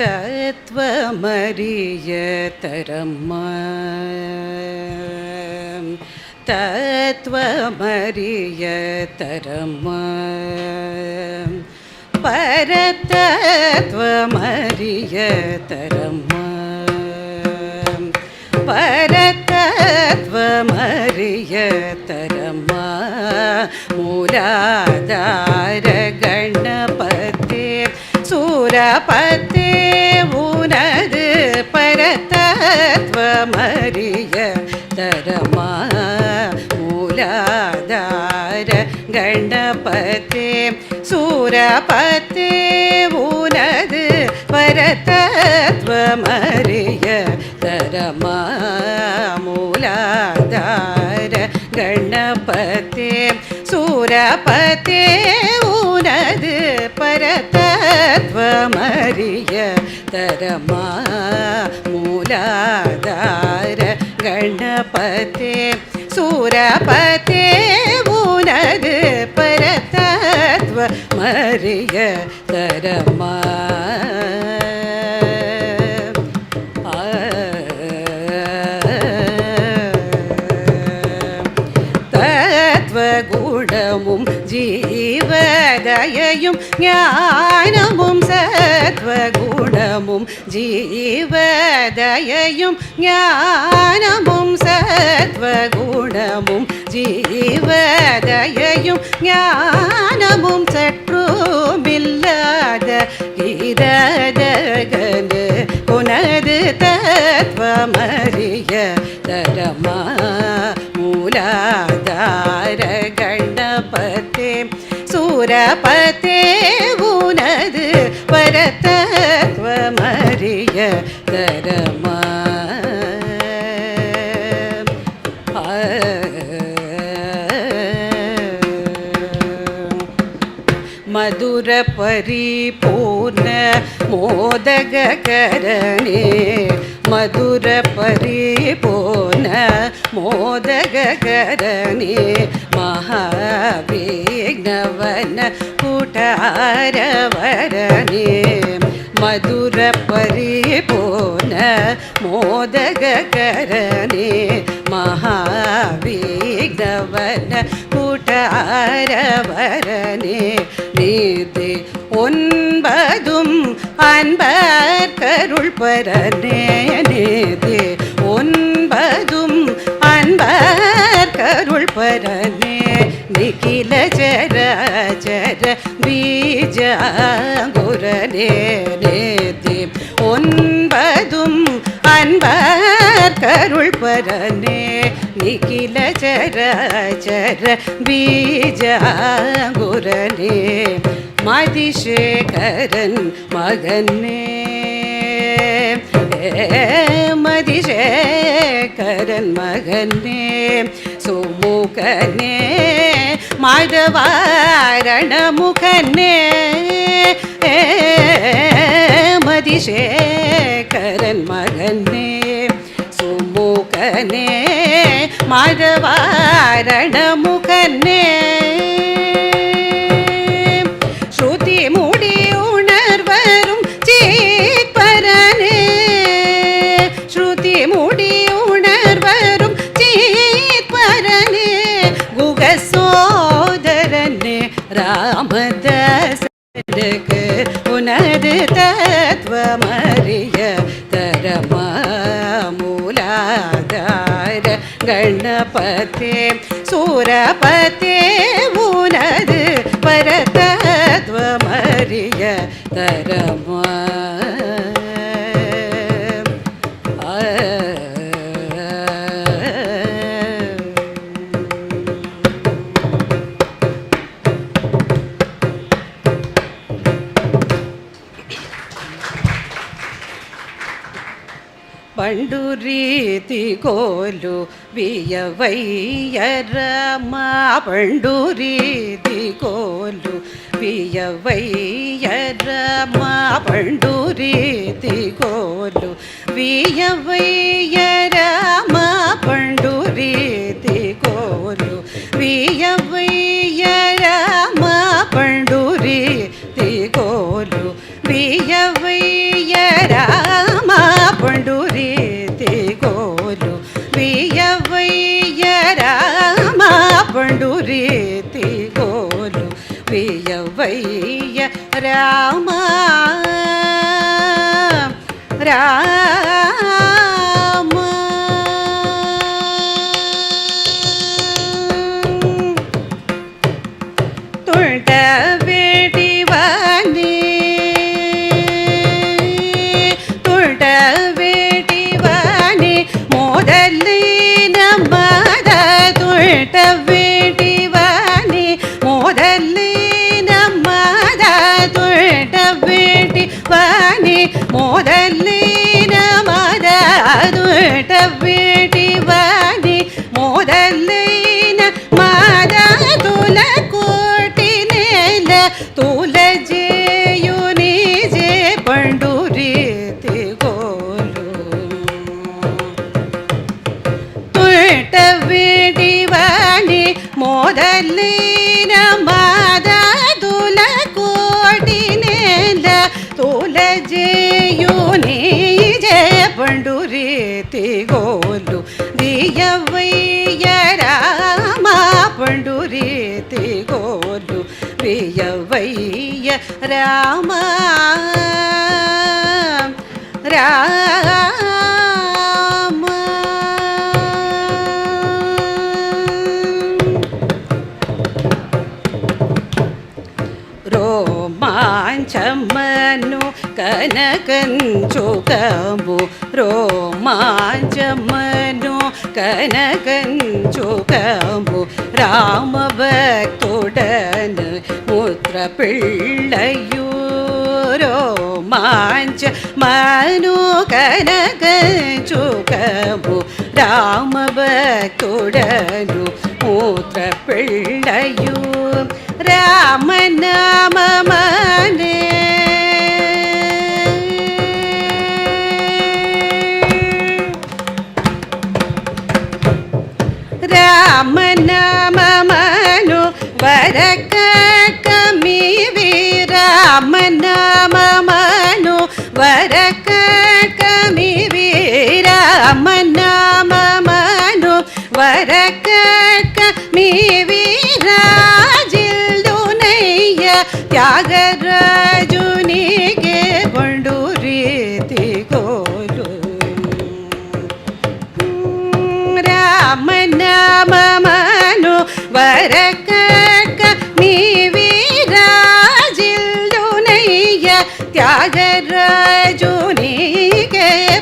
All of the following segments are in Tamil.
തത്വമരിയ തരമ്മ. തത്വമരിയ തരമ്മ. പരതത്വമരിയ തരമ്മ. പരതത്വമരിയ മൂലാധാര ഗണപതി സൂരപ கணபதே சூரபத்தே உனது பரதத்வமறிய தரமா கணபத்தே சூரபத்தே உனது பரதத்வமறிய தரமா மூலாதார கணபத்தே സൂരപതേ ഉനത് പരതത്വ മറിയ തരമ ഗുണവും ജീവദയയും ജ്ഞാനവും സ ஞானமும் ஜீவதயையும் ஞானமும் சத்வகுணமும் ஜீவதயையும் ஞானமும் சற்றுமில்லாத கீரதகனு உனது தத்வமறிய தரமா மூலாதார கணபதே சூரபதே உனது பரத்த പരിപൂർണ മോദകരണേ മധുര പരിപൂർണ മോദകരണേ മഹാവിഘ്നവന കൂട്ടാരവരണേ മധുര പരിപൂർണ മോദകരണേ മഹാവിഘ്നവന കൂട്ടാരവരണേ மோதக ஒன்பதும் அன்பர் கருள் பரனே நீதி ஒன்பதும் அன்பர் கருள் பரனே நிகில ஜர ஜர பீஜாங்குரனே நேதி ஒன்பதும் அன்பர் കരുൾ പരനേ നിഖില ചര ചരാചര ബീജാകുരനേ മതിശേഖരൻ മകനേ. മതിശേഖരൻ മകനേ സുമുഖനേ മാധവാരണമുഖനേ മതിശേഖരൻ മകനേ. மகனே சுமுகனே மாதவாரண முகனே. சுரபத்தே சூரபத்தே உனது பரதத்வமரிய தரமா. பண்டுரீதி கோலு వియవయ్యరమాపండురీది గోలు వియవయ్యరమాపండురీది గోలు వియవయ్యరమాపండురీది గోలు వియవయ్యరా രാമ രാ മോദല്ലേന മരതുട്ടവേ గోలు దియవయ్య రామ పండు రీతి గోలు దియవయ్య రామ రామ రోమాంచమను కనకంచుకము రోమా കനകഞ്ചുകമു രാമഭക്തുടന് മുത്ര പിള്ളയൂരോ മാഞ്ച മനു കനകഞ്ചുകമു രാമഭക്തുടനു മൂത്ര പിള്ളയൂ രാമനാമമാനേ ರಾಮ ನಾಮ ಮನು ವರಕ ಕಮೀವಿ ರಾಮ ನಾಮ ಮನು ವರಕ ಕಮೀವಿ ರಾಮ ನಾಮ ಮನು ವರಕ ಕಮೀವಿ ರಾಜಿಲ್ದು ನಯ್ಯ ತ್ಯಾಗರ బరక నీవీరాజిల్లునయ్య త్యాగరాజునీకే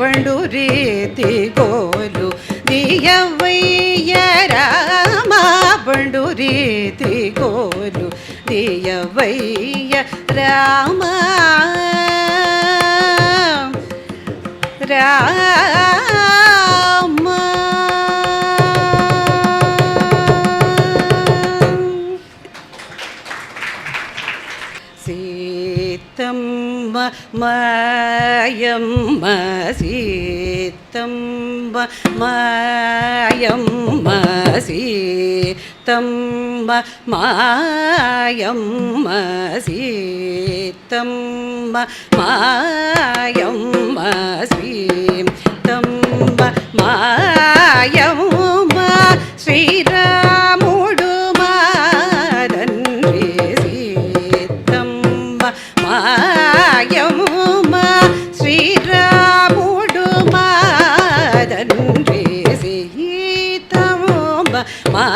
పండు రీతి గోలు దియవయ్య రామా పండు రీతి గోలు దియవయ్య రామా రా மாயம் மசீத்தம் மாயம் மசீத்தம் மாயம் மசீத்தம் மாயம் மசீத்தம் மாயம் 妈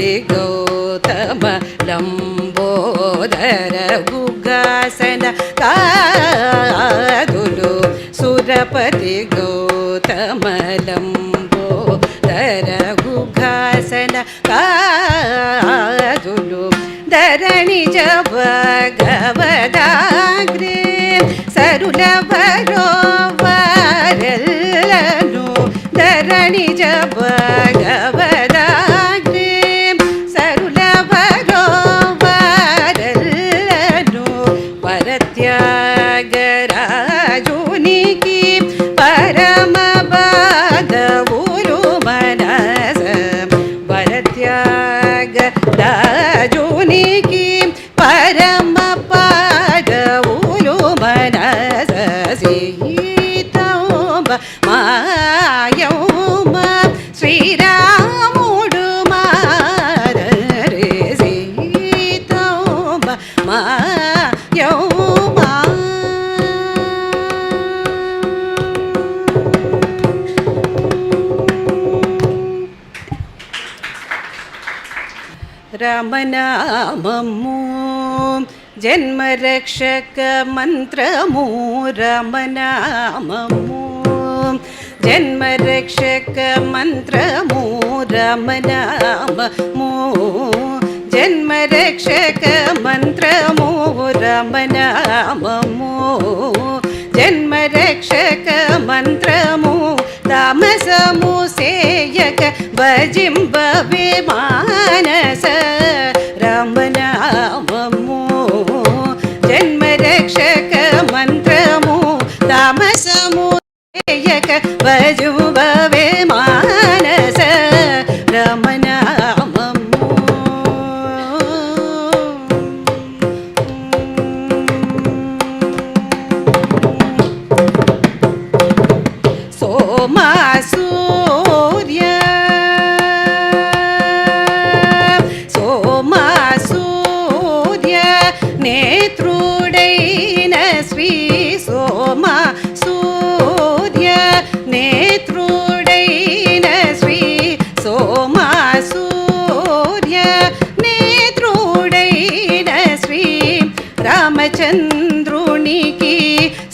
श्री गौतम लम्बोदर गुगासन कादुलु सुरपति गौतम लम्बोदर गुगासन कादुलु धरणि च भगवदाग्रे सरुलभरो वरल्लनु धरणि च రమనామము జన్మరక్షక మంత్రము రమనామము జన్మరక్షక మంత్రము రమనామము జన్మరక్షక మంత్రము రమనామము జన్మరక్షక మంత్రము తామసము సేయక भजिम्बवे मानस। रामनाममो जन्मरक्षक मन्त्रमो। तामसमो। रामसमूहेयक भजुम्बवे मान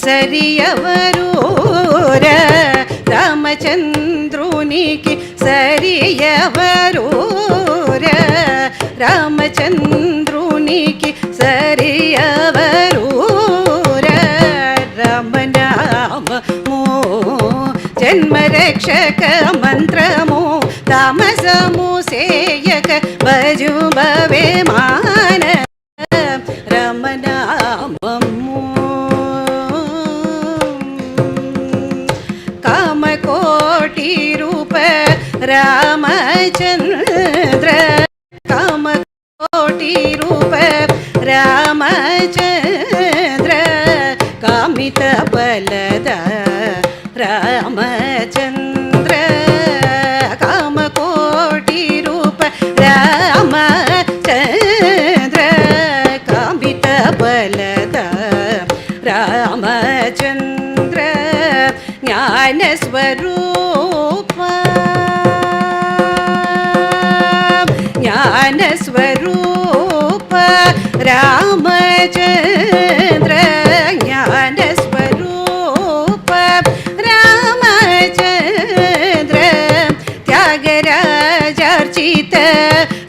సరియవరూర రామచంద్రునికి సరియవరూర రామచంద్రునికి సరియవరూర రమనామము జన్మరక్షక మంత్రము తామసము సేయక భజుబవే మాన രാമചന്ദ്ര കാമകോട്ടി രൂപ Ramachandra Kamitha പലദ Ramachandra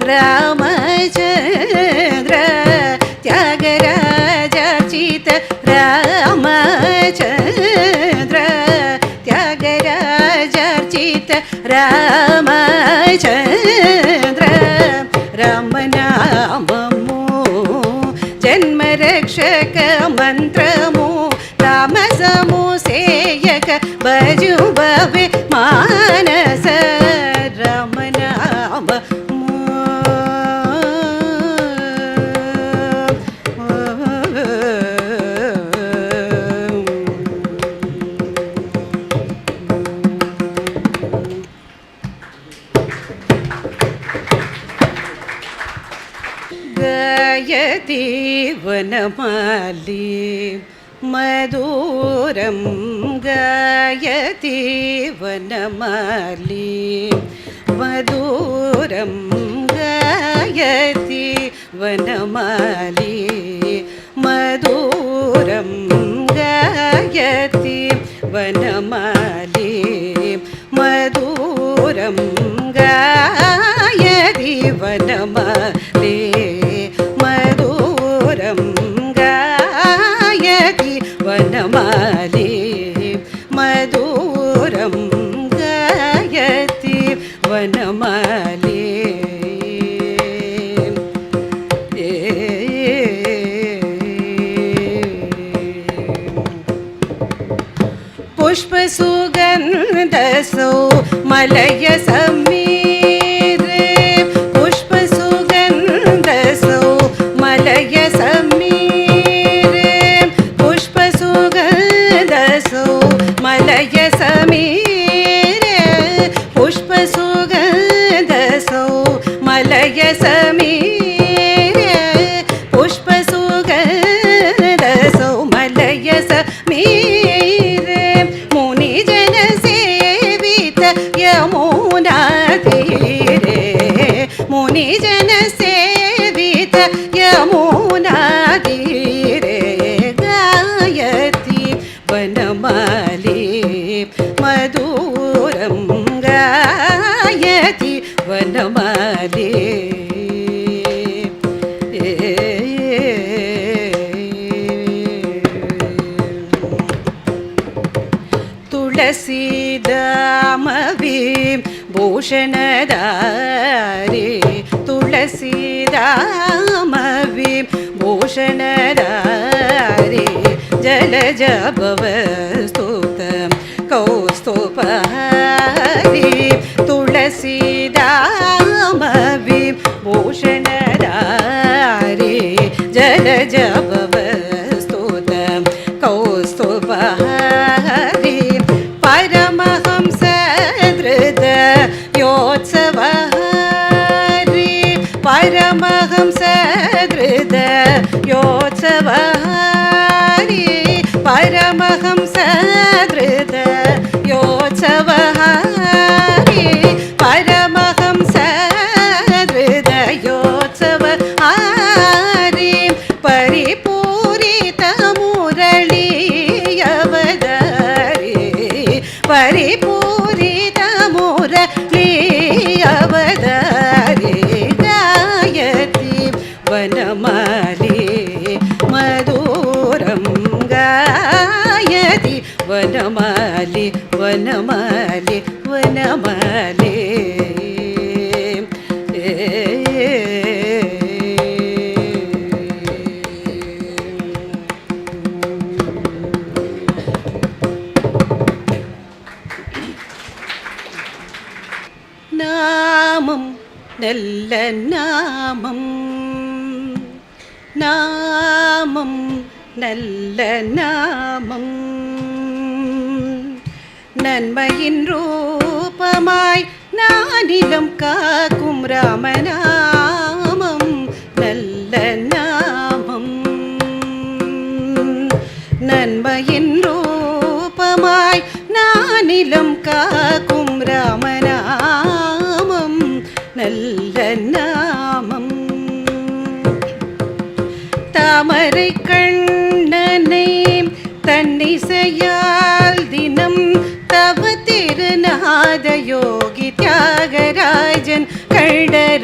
Ramachandra, Tyagaraja Archita, Ramachandra, Tyagaraja Archita, Ramachandra. மலைய சம ഭൂഷണരാരേ തുളസീരാമവി ഭൂഷണരാരേ ജലജ ഭവസ്തുതം കൗസ്തുപഹരി തുളസീ ஞானம் சகிருத யோத்சவஹாரி பரமஹம் சகிருத யோத்சவஹாரி நல்ல நாமம். நன்மையின் ரூபமாய் நானிலும் காக்கும் ராமநாமம். நல்ல நாமம். நன்மையின் ரூபமாய் நானிலும் காக்கும் യോഗി ത്യാഗരാജൻ കടരാമനാമം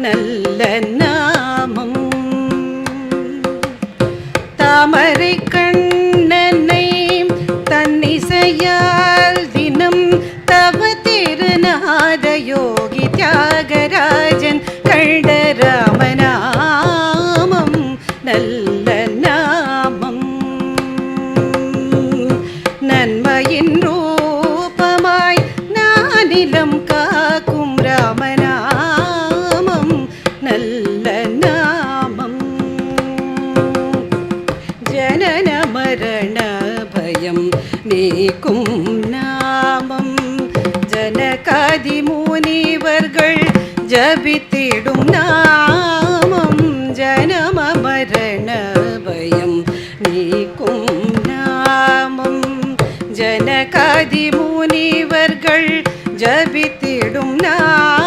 നല്ല നാമം. താമരൈ ஜபித்திடும் நான்.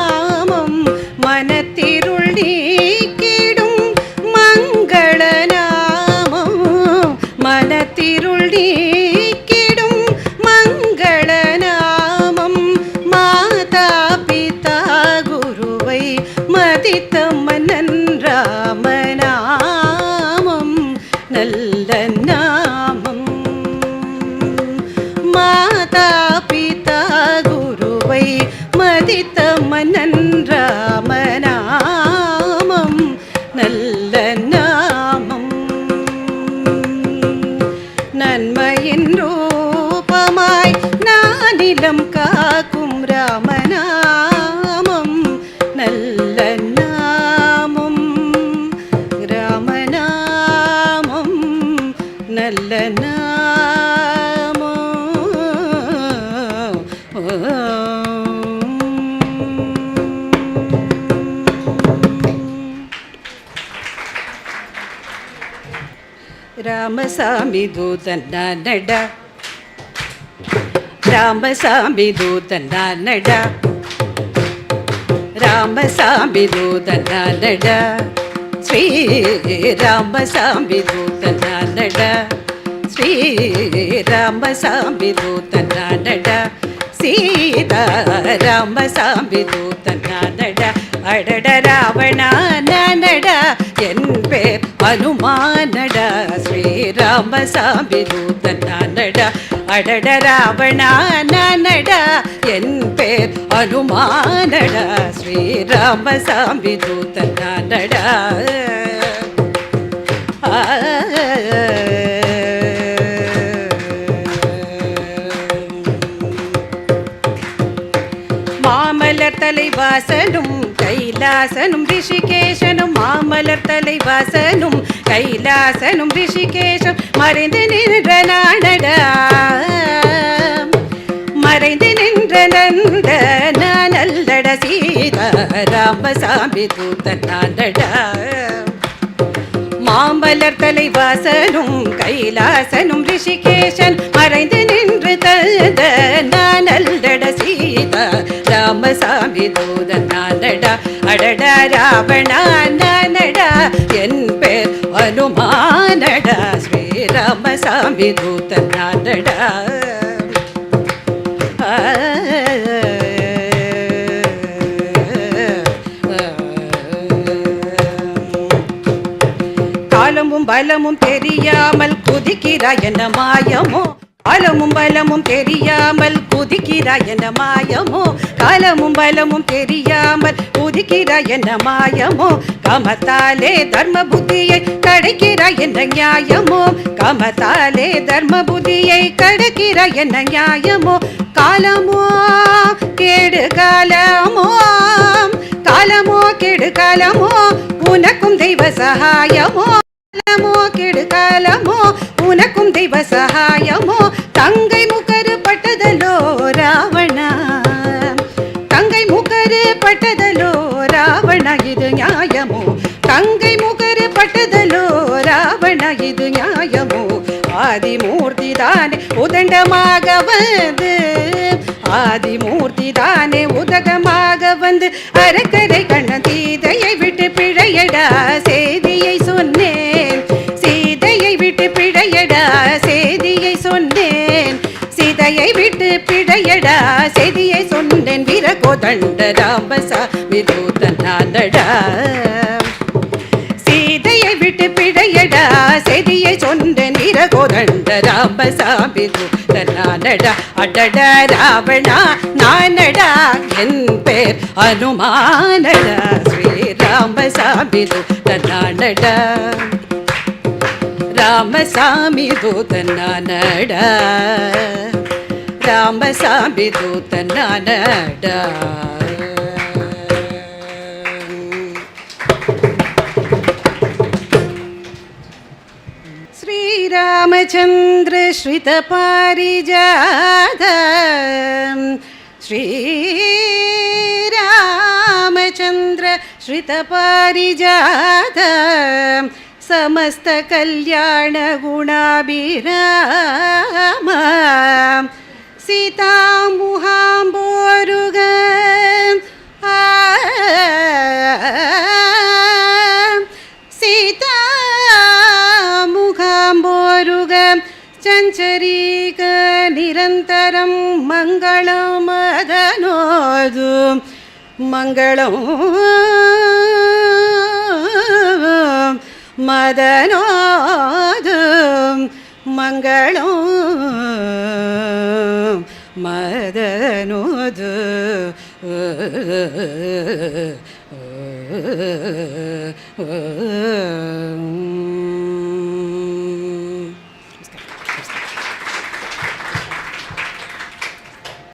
ராமசாமி தூதன் நானடா ராமசாமி தூதன் நானடா ராமசாமி தூதன் நானடா ஸ்ரீ ராமசாமி தூதன் நானடா ஸ்ரீ ராமசாமி தூதன் நானடா சீதா ராமசாமி தூதன் நானடா அடட ராவணா நானடா என் பேர் அனுமானடா. ஸ்ரீராமசாமி தூதன் நானடா அடட ராவணா நானடா என் பேர் அனுமானடா ஸ்ரீராமசாமி தூதன் நானடா மாமலர் தலைவாசனும் கைலாசனும் ரிஷிகேஷனும் மாமலர் தலைவாசனும் கைலாசனும் ரிஷிகேஷம் மறைந்து நின்ற நாடடா மறைந்து நின்ற நந்த நான் அல்லட சீதா ராமசாமி தூத்த நாடடா மாமலர் தலைவாசனும் கைலாசனும் ரிஷிகேஷன் மறைந்து நின்று தந்த நான் அல்லட சீதா ராமசாமி தூதன் நானடா அடடா ராவணா நானடா என் பேர் அனுமானடா ஸ்ரீராமசாமி தூதன் நானடா காலமும் பலமும் தெரியாமல் குதிக்கிறாய் என்ன மாயமோ? காலமும் பலமும் தெரியாமல் குதிக்கிறாய் என்ன மாயமோ? காலமும் பலமும் தெரியாமல் குதிக்கிறாய் என்ன மாயமோ? கமத்தாலே தர்ம புத்தியை கடைக்கிறாய் என்ன நியாயமோ? கமத்தாலே தர்ம புத்தியை கடைக்கிறாய் என்ன நியாயமோ? காலமோ கேடு காலமோ காலமோ உனக்கும் தெய்வ சகாயமோ? தங்கை முகரு பட்டதலோ ராவணா. தங்கை முகரு பட்டதலோ ராவண இது நியாயமோ? தங்கை முகரு பட்டதலோ ராவண இது நியாயமோ? ஆதிமூர்த்தி தானே உதண்டமாக வந்து ஆதிமூர்த்தி தானே உதகமாக வந்து அரக்கரை கண்ண தீதையை விட்டு பிழையடா செய்தியை பிழையடா செய்தியை சொன்னேன் வீரகோதண்ட தண்ட ராமசா விதூதனாதடா சீதையை விட்டு பிழையடா செய்தியை சொன்னேன் வீரகோதண்ட ராமசா விதூதனாதடா அடட ராவணா நானடா என் பேர் அனுமானடா. ஸ்ரீராமசாமி தூதனானடா ராமசாமி தூதனானடா രാമസാമി ദൂതനാനട ശ്രീരാമചന്ദ്രശ്രിതപാരിജാത. ശ്രീരാമചന്ദ്ര ശ്രിതപാരിജാത സമസ്ത കല്യാണ ഗുണാഭിരാ ಶರೀಕ ನಿರಂತರಂ ಮಂಗಳಮದನೋದು മംഗളം മദനോദം മംഗളം മദനോദ ഓ